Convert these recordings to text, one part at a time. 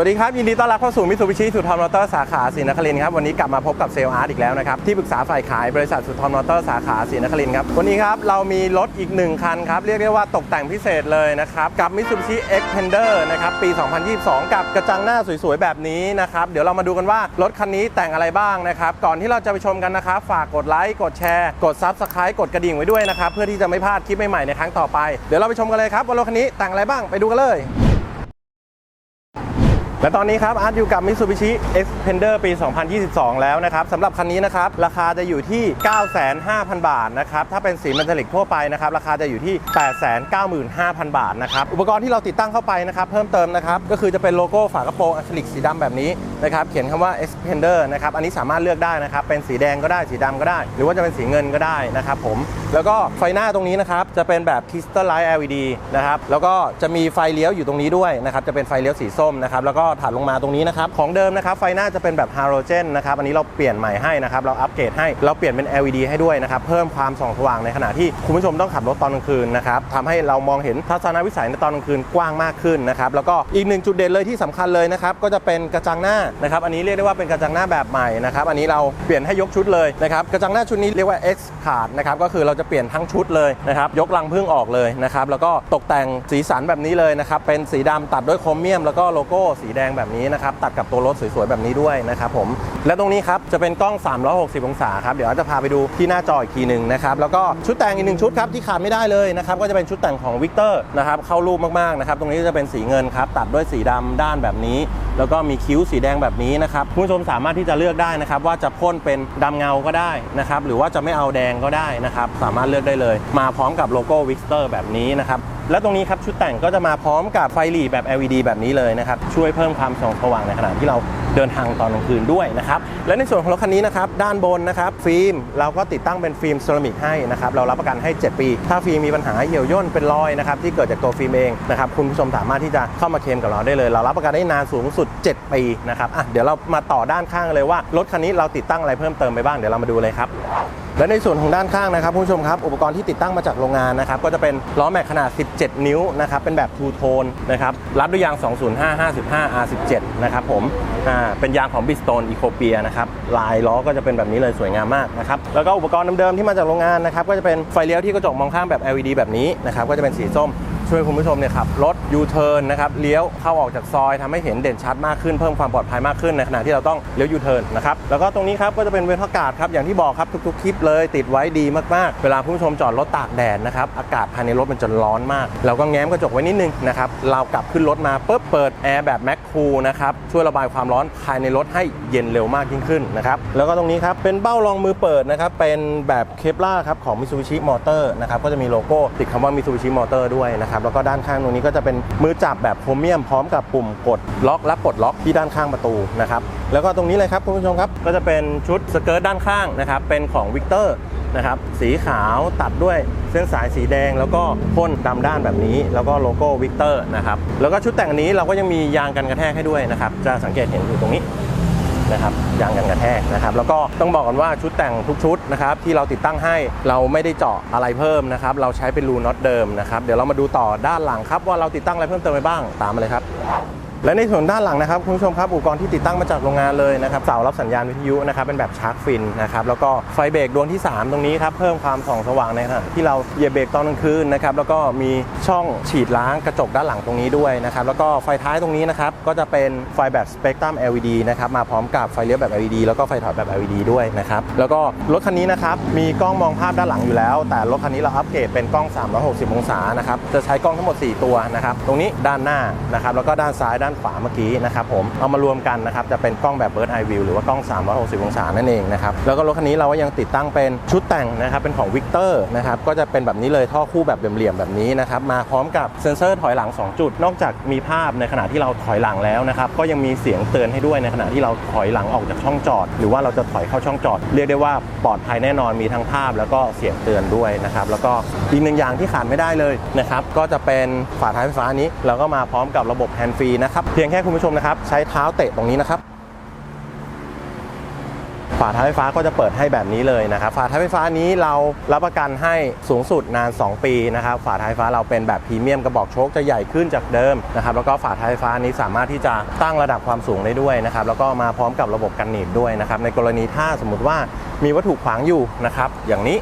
สวัสดีครับ ยินดีต้อนรับเข้าสู่มิตซูบิชิสุทอมมอเตอร์สาขาศรีนครินครับวันนี้กลับมาพบกับเซลล์อาร์ตอีกแล้วนะครับ ที่ปรึกษาฝ่ายขายบริษัทสุทอมมอเตอร์สาขาศรีนครินครับ วันนี้ครับ เรามีรถอีกหนึ่งคันครับ เรียกได้ว่าตกแต่งพิเศษเลยนะครับ กับ Mitsubishi Xpander นะครับ ปี 2022 กับกระจังหน้าสวยๆ แบบนี้นะครับ เดี๋ยวเรามาดูกันว่ารถคันนี้แต่งอะไรบ้างนะครับก่อนที่เราจะไปชมกันนะครับฝากกดไลค์กดแชร์กด Subscribe กดกระดิ่งไว้ด้วยนะครับเพื่อที่จะไม่พลาดคลิปใหม่ๆในครั้งต่อไปเดี๋ยวเราไปชมกันเลยครับว่ารถคันนี้แต่งอะไรบ้างไปดูกันเลย และตอนนี้ครับอาร์ตอยู่กับ Mitsubishi Xpander ปี 2022 แล้วนะครับสำหรับคันนี้นะครับราคาจะอยู่ที่ 9,500 บาทนะครับถ้าเป็นสีเมทัลลิกทั่วไปนะครับราคาจะอยู่ที่ 895,000 บาทนะครับอุปกรณ์ที่เราติดตั้งเข้าไปนะครับเพิ่มเติมนะครับก็คือจะเป็นโลโก้ฝากระโปรงอะคริลิกสีดำแบบนี้นะครับเขียนคำว่า Xpander นะครับอันนี้สามารถเลือกได้นะครับเป็นสีแดงก็ได้สีดำก็ได้ หรือว่าจะเป็นสีเงินก็ได้นะครับผมแล้วก็ไฟหน้าตรงนี้นะครับจะเป็นแบบ Crystal Light LED นะครับแล้วก็จะมีไฟเลี้ยวอยู่ตรงนี้ด้วยนะครับจะเป็นไฟเลี้ยวสีส้มนะครับแล้วก็ถัดลงมาตรงนี้นะครับ ของเดิมนะครับ ไฟหน้าจะเป็นแบบฮาโลเจนนะครับ อันนี้เราเปลี่ยนใหม่ให้นะครับ เราอัปเกรดให้ เราเปลี่ยนเป็น LED ให้ด้วยนะครับ เพิ่มความส่องสว่างในขณะที่คุณผู้ชมต้องขับรถตอนกลางคืนนะครับทำให้เรามองเห็นทัศนวิสัยในตอนกลางคืนกว้างมากขึ้นนะครับ แล้วก็อีกหนึ่งจุดเด่นเลยที่สำคัญเลยนะครับ ก็จะเป็นกระจังหน้านะครับ อันนี้เรียกได้ว่าเป็นกระจังหน้าแบบใหม่นะครับ อันนี้เราเปลี่ยนให้ยกชุดเลยนะครับ กระจังหน้าชุดนี้เรียกว่า X Card นะครับ ก็คือเราจะเปลี่ยนทั้งชุดเลยนะครับ ยกรังพึ่งออกเลยนะครับ แล้วก็ตกแต่งสีสันแบบนี้เลยนะครับ เป็นสีดำตัดด้วยโครเมียม แล้วก็โลโก้สีแดงแบบนี้นะครับตัดกับตัวรถสวยๆแบบนี้ด้วยนะครับผมและตรงนี้ครับจะเป็นกล้อง 360 องศาครับเดี๋ยวจะพาไปดูที่หน้าจออีกทีหนึ่งนะครับแล้วก็ชุดแต่งอีกหนึ่งชุดครับที่ขาดไม่ได้เลยนะครับก็จะเป็นชุดแต่งของวิกเตอร์นะครับเข้ารูปมากๆนะครับตรงนี้จะเป็นสีเงินครับตัดด้วยสีดำด้านแบบนี้ แล้วก็มีคิ้วสีแดงแบบนี้นะครับคุณผู้ชมสามารถที่จะเลือกได้นะครับว่าจะพ่นเป็นดำเงาก็ได้นะครับหรือว่าจะไม่เอาแดงก็ได้นะครับสามารถเลือกได้เลย มาพร้อมกับโลโก้วิกเตอร์แบบนี้นะครับ และตรงนี้ครับชุดแต่งก็จะมาพร้อมกับไฟหลีแบบ LED แบบนี้เลยนะครับช่วยเพิ่มความส่องสว่างในขณะที่เราเดินทางตอนกลางคืนด้วยนะครับและในส่วนของรถคันนี้นะครับด้านบนนะครับฟิล์มเราก็ติดตั้งเป็นฟิล์มเซรามิกให้นะครับเรารับประกันให้ 7 ปี ถ้าฟิล์มมีปัญหาเหี่ยวย่นเป็นรอยนะครับที่เกิดจากตัวฟิล์มเองนะครับคุณผู้ชมสามารถที่จะเข้ามาเคลมกับเราได้เลย เรารับประกันได้นานสูงสุด 7 ปีนะครับอะเดี๋ยวเรามาต่อด้านข้างเลยว่ารถคันนี้เราติดตั้งอะไรเพิ่มเติมไปบ้างเดี๋ยวเรามาดูเลยครับ และในส่วนของด้านข้างนะครับคุณผู้ชมครับ อุปกรณ์ที่ติดตั้งมาจากโรงงานนะครับ ก็จะเป็นล้อแม็กขนาด 17 นิ้วนะครับ เป็นแบบทูโทนนะครับ รับด้วยยาง 205 55 R17 นะครับผม อ่า เป็นยางของบิสโตนอีโคเปียนะครับ ลายล้อก็จะเป็นแบบนี้เลยสวยงามมากนะครับ แล้วก็อุปกรณ์เดิมๆที่มาจากโรงงานนะครับ ก็จะเป็นไฟเลี้ยวที่กระจกมองข้างแบบ LED แบบนี้นะครับ ก็จะเป็นสีส้ม ช่วยคุณผู้ชมเนี่ยขับรถยูเทิร์นนะครับเลี้ยวเข้าออกจากซอยทำให้เห็นเด่นชัดมากขึ้นเพิ่มความปลอดภัยมากขึ้นในขณะที่เราต้องเลี้ยวยูเทิร์นนะครับแล้วก็ตรงนี้ครับก็จะเป็นเวทอากาศครับอย่างที่บอกครับทุกๆคลิปเลยติดไว้ดีมากๆ เวลาคุณผู้ชมจอดรถตากแดดนะครับอากาศภายในรถมันจะร้อนมาก เราก็แง้มกระจกไว้นิดนึงนะครับเรากลับขึ้นรถมาปุ๊บเปิดแอร์แบบแม็กคูลนะครับช่วยระบายความร้อนภายในรถให้เย็นเร็วมากยิ่งขึ้นนะครับแล้วก็ตรงนี้ครับเป็นเบ้ารองมือเปิดนะครับเป็นแบบเคปล่าครับของ Mitsubishi Motor นะครับก็จะมีโลโก้ติดคำว่า Mitsubishi Motor ด้วยนะครับแล้วก็ด้านข้างตรงนี้ก็จะเป็นมือจับแบบโครเมียมพร้อมกับปุ่มกดล็อกและปลดล็อกที่ด้านข้างประตูนะครับแล้วก็ตรงนี้เลยครับคุณผู้ชมครับก็จะเป็นชุดสเกิร์ตด้านข้างนะครับเป็นของวิกเตอร์นะครับสีขาวตัดด้วยเส้นสายสีแดงแล้วก็พ่นดำด้านแบบนี้ แล้วก็โลโก้วิกเตอร์นะครับแล้วก็ชุดแต่งนี้เราก็ยังมียางกันกระแทกให้ด้วยนะครับจะสังเกตเห็นอยู่ตรงนี้นะครับ ยางกันกระแทกนะครับแล้วก็ต้องบอกก่อนว่าชุดแต่งทุกชุดนะครับที่เราติดตั้งให้เราไม่ได้เจาะอะไรเพิ่มนะครับเราใช้เป็นรูน็อตเดิมนะครับเดี๋ยวเรามาดูต่อด้านหลังครับว่าเราติดตั้งอะไรเพิ่มเติมไปบ้างตามมาเลยครับ และในส่วนด้านหลังนะครับคุณผู้ชมครับอุปกรณ์ที่ติดตั้งมาจากโรงงานเลยนะครับเสารับสัญญาณวิทยุนะครับเป็นแบบชาร์จฟินนะครับแล้วก็ไฟเบรกดวงที่ 3 ตรงนี้ครับเพิ่มความส่องสว่างในขณะที่เราเหยียบเบรกตอนกลางคืนนะครับแล้วก็มีช่องฉีดล้างกระจกด้านหลังตรงนี้ด้วยนะครับแล้วก็ไฟท้ายตรงนี้นะครับก็จะเป็นไฟแบบสเปกตรัม LED นะครับมาพร้อมกับไฟเลี้ยวแบบ LED แล้วก็ไฟถอดแบบ LED ด้วยนะครับแล้วก็รถคันนี้นะครับมีกล้องมองภาพด้านหลังอยู่แล้ว แต่รถคันนี้เราอัปเกรดเป็นกล้อง 360 องศานะครับจะใช้กล้องทั้งหมด 4 ตัวนะครับตรงนี้ด้านหน้านะครับแล้วก็ด้านซ้ายด้านขวาเมื่อกี้นะครับผมเอามารวมกันนะครับจะเป็นกล้องแบบ Bird Eye View หรือว่ากล้อง 360 องศานั่นเองนะครับแล้วก็รถคันนี้เราก็ยังติดตั้งเป็นชุดแต่งนะครับเป็นของ Victor นะครับก็จะเป็นแบบนี้เลยท่อคู่แบบเหลี่ยมๆแบบนี้นะครับมาพร้อมกับเซ็นเซอร์ถอยหลัง 2 จุด นอกจากมีภาพในขณะที่เราถอยหลังแล้วนะครับก็ยังมีเสียงเตือนให้ด้วยในขณะที่เราถอยหลังออกจากช่องจอด หรือว่าเราจะถอยเข้าช่องจอด เรียกได้ว่าปลอดภัยแน่นอนมีทั้งภาพ แล้วก็เสียงเตือนด้วยนะครับแล้วก็อีกหนึ่งอย่างที่ขาดไม่ได้เลยนะครับก็จะเป็นฝาท้ายไฟฟ้านี้เราก็มาพร้อมกับระบบแฮนด์ฟรีนะครับเพียงแค่คุณผู้ชมนะครับ ใช้เท้าเตะตรงนี้นะครับฝาท้ายไฟฟ้าก็จะเปิดให้แบบนี้เลยนะครับ ฝาท้ายไฟฟ้านี้เรารับประกันให้สูงสุดนาน 2 ปีนะครับ ฝาท้ายไฟฟ้าเราเป็นแบบพรีเมียมกระบอกโชคจะใหญ่ขึ้นจากเดิมนะครับ แล้วก็ฝาท้ายไฟฟ้านี้สามารถที่จะตั้งระดับความสูงได้ด้วยนะครับ แล้วก็มาพร้อมกับระบบกันหนีบด้วยนะครับ ในกรณีถ้าสมมติว่ามีวัตถุขวางอยู่นะครับ อย่างนี้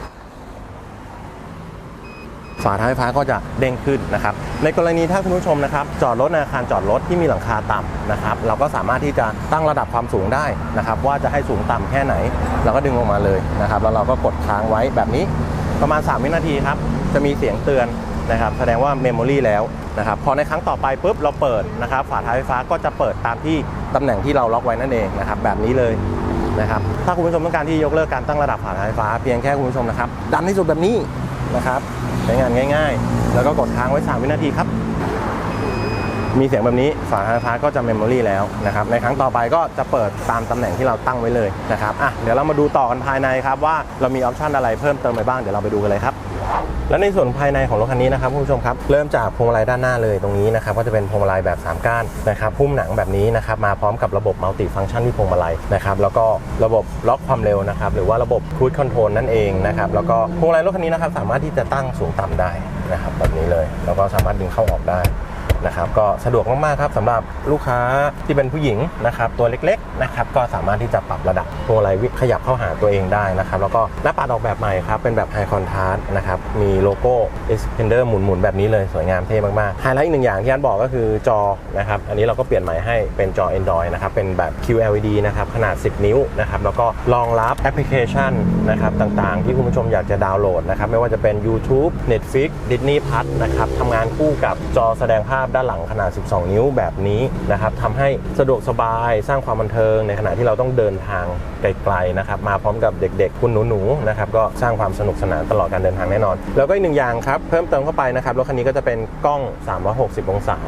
ฝาท้ายไฟฟ้าก็จะเด้งขึ้นนะครับ ในกรณีถ้าคุณผู้ชมนะครับจอดรถในอาคารจอดรถที่มีหลังคาต่ำนะครับเราก็สามารถที่จะตั้งระดับความสูงได้นะครับว่าจะให้สูงต่ำแค่ไหน เราก็ดึงออกมาเลยนะครับแล้วเราก็กดค้างไว้แบบนี้ประมาณ 3 วินาทีครับจะมีเสียงเตือนนะครับแสดงว่าเมมโมรีแล้วนะครับพอในครั้งต่อไปปุ๊บเราเปิดนะครับฝาท้ายไฟฟ้าก็จะเปิดตามที่ตำแหน่งที่เราล็อกไว้นั่นเองนะครับแบบนี้เลยนะครับถ้าคุณผู้ชมต้องการที่ยกเลิกการตั้งระดับฝาท้ายไฟฟ้าเพียงแค่คุณผู้ชมนะครับดันที่สุดแบบนี้นะครับ ใช้งานง่าย ๆ แล้วก็กดค้างไว้ 3 วินาทีครับ มีเสียงแบบนี้ฝาท้ายไฟฟ้าก็จะเมมโมรีแล้วนะครับ ในครั้งต่อไปก็จะเปิดตามตำแหน่งที่เราตั้งไว้เลยนะครับอะเดี๋ยวเรามาดูต่อกันภายในครับว่าเรามีออปชันอะไรเพิ่มเติมไปบ้างเดี๋ยวเราไปดูกันเลยครับ และในส่วนภายในของรถคันนี้นะครับคุณผู้ชมครับเริ่มจากพวงมาลัยด้านหน้าเลยตรงนี้นะครับก็จะเป็นพวงมาลัยแบบ 3 ก้านนะครับพุ่มหนังแบบนี้นะครับมาพร้อมกับระบบมัลติฟังก์ชันที่พวงมาลัยนะครับแล้วก็ระบบล็อกความเร็วนะครับหรือว่าระบบครูดคอนโทรลนั่นเองนะครับแล้วก็พวงมาลัยรถคันนี้นะครับสามารถที่จะตั้งสูงต่ำได้นะครับแบบนี้เลย แล้วก็สามารถดึงเข้าออกได้ นะครับก็สะดวกมากๆครับสำหรับลูกค้าที่เป็นผู้หญิงนะครับตัวเล็กๆนะครับก็สามารถที่จะปรับระดับพวงมาลัยวิขยับเข้าหาตัวเองได้นะครับแล้วก็หน้าปัดออกแบบใหม่ครับเป็นแบบไฮคอนท a s t นะครับมีโลโก้ Expander หมุนๆแบบนี้เลยสวยงามเท่มากๆไฮไลท์อีกหนึ่งอย่างที่อันบอกก็คือจอนะครับอันนี้เราก็เปลี่ยนใหม่ให้เป็นจอ Android นะครับเป็นแบบ QLED นะครับขนาด 10 นิ้วนะครับแล้วก็รองรับแอปพลิเคชันนะครับต่างๆ ที่คุณผู้ชมอยากจะดาวน์โหลดนะครับไม่ว่าจะเป็น YouTube Netflix Disney Plus นะครับทำงานคู่กับจอแสดงภาพด้านหลังขนาด 12 นิ้วแบบนี้นะครับทำให้สะดวกสบายสร้างความบันเทิงในขณะที่เราต้องเดินทางไกลๆนะครับมาพร้อมกับเด็กๆ คุณหนูๆนะครับก็สร้างความสนุกสนานตลอดการเดินทางแน่นอน แล้วก็อีกหนึ่งอย่างครับเพิ่มเติมเข้าไปนะครับรถคันนี้ก็จะเป็นกล้อง 360 องศา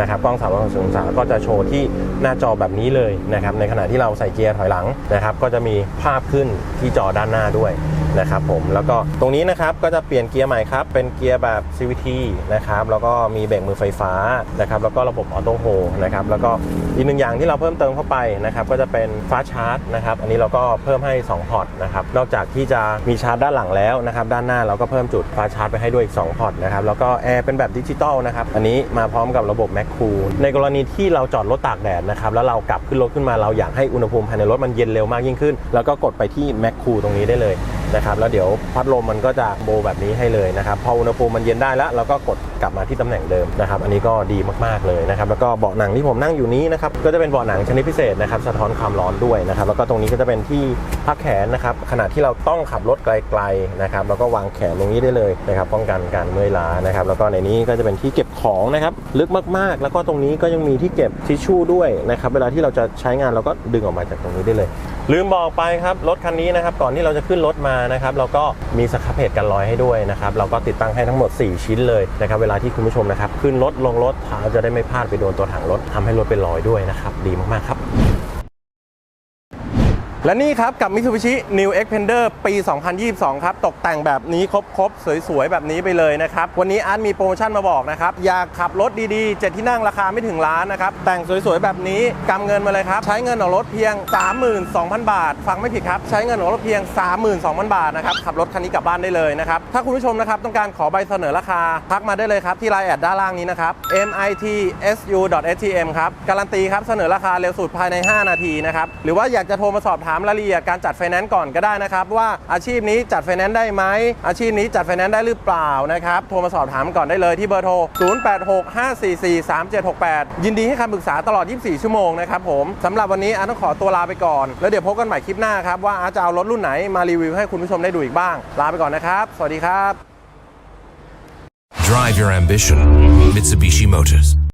นะครับกล้อง 360 องศาก็จะโชว์ที่หน้าจอแบบนี้เลยนะครับในขณะที่เราใส่เกียร์ถอยหลังนะครับก็จะมีภาพขึ้นที่จอด้านหน้าด้วย นะครับผมแล้วก็ตรงนี้นะครับก็จะเปลี่ยนเกียร์ใหม่ครับ เป็นเกียร์แบบ CVT นะครับแล้วก็มีเบรกมือไฟฟ้านะครับแล้วก็ระบบออโต้โฮนะครับแล้วก็อีกหนึ่งอย่างที่เราเพิ่มเติมเข้าไปนะครับก็จะเป็นฟ้าชาร์จนะครับอันนี้เราก็เพิ่มให้ 2 พอร์ตนะครับนอกจากที่จะมีชาร์จด้านหลังแล้วนะครับด้านหน้าเราก็เพิ่มจุดฟ้าชาร์จไปให้ด้วยอีก 2 พอร์ตนะครับแล้วก็แอร์เป็นแบบดิจิตอลนะครับอันนี้มาพร้อมกับระบบ Mac Cool ในกรณีที่เราจอดรถตากแดดนะครับแล้วเรากลับขึ้นรถขึ้นมาเราอยากให้อุณหภูมิภายในรถมันเย็นเร็วมากยิ่งขึ้น แล้วก็กดไปที่ Mac Cool ตรงนี้ได้เลย นะครับแล้วเดี๋ยวพัดลมมันก็จะโบแบบนี้ให้เลยนะครับพออุณหภูมิมันเย็นได้แล้วเราก็กดกลับมาที่ตำแหน่งเดิมนะครับอันนี้ก็ดีมากๆเลยนะครับแล้วก็เบาะหนังที่ผมนั่งอยู่นี้นะครับก็จะเป็นเบาะหนังชนิดพิเศษนะครับสะท้อนความร้อนด้วยนะครับแล้วก็ตรงนี้ก็จะเป็นที่พักแขนนะครับขณะที่เราต้องขับรถไกลๆนะครับแล้วก็วางแขนตรงนี้ได้เลยนะครับป้องกันการเมื่อยล้านะครับแล้วก็ในนี้ก็จะเป็นที่เก็บของนะครับลึกมากๆ แล้วก็ตรงนี้ก็ยังมีที่เก็บทิชชู่ด้วยนะครับเวลาที่เราจะใช้งานเราก็ดึงออกมาจากตรงนี้ได้เลย ลืมบอกไปครับรถคันนี้นะครับก่อนที่เราจะขึ้นรถมานะครับเราก็มีสครับเพจกันลอยให้ด้วยนะครับเราก็ติดตั้งให้ทั้งหมด 4 ชิ้นเลยนะครับเวลาที่คุณผู้ชมนะครับขึ้นรถลงรถเท้าจะได้ไม่พลาดไปโดนตัวถังรถทำให้รถเป็นรอยด้วยนะครับดีมากๆครับ และนี่ครับกับ Mitsubishi New Xpander ปี 2022 ครับ ตกแต่งแบบนี้ครบๆ สวยๆ แบบนี้ไปเลยนะครับ วันนี้อาร์ตมีโปรโมชั่นมาบอกนะครับ อยากขับรถดีๆ 7 ที่นั่งราคาไม่ถึงล้านนะครับ แต่งสวยๆ แบบนี้กำเงินมาเลยครับ ใช้เงินออกรถเพียง 32,000 บาท ฟังไม่ผิดครับ ใช้เงินออกรถเพียง 32,000 บาทนะครับ ขับรถคันนี้กลับบ้านได้เลยนะครับ ถ้าคุณผู้ชมนะครับต้องการขอใบเสนอราคาทักมาได้เลยครับที่ไลน์แอดด้านล่างนี้นะครับ mitsu.stm ครับการันตีครับเสนอราคาเร็วสุดภายใน 5 นาทีนะครับหรือว่าอยากจะโทรมาสอบถามรายละเอียดการจัดไฟแนนซ์ก่อนก็ได้นะครับ ว่าอาชีพนี้จัดไฟแนนซ์ได้ไหมอาชีพนี้จัดไฟแนนซ์ได้หรือเปล่านะครับโทรมาสอบถามก่อนได้เลยที่เบอร์โทร 0865443768 ยินดีให้คำปรึกษาตลอด 24 ชั่วโมงนะครับผมสำหรับวันนี้อาต้องขอตัวลาไปก่อน แล้วเดี๋ยวพบกันใหม่คลิปหน้าครับว่าอาจะเอารถรุ่นไหนมารีวิวให้คุณผู้ชมได้ดูอีกบ้าง ลาไปก่อนนะครับ สวัสดีครับ Drive your ambition. Mitsubishi Motors.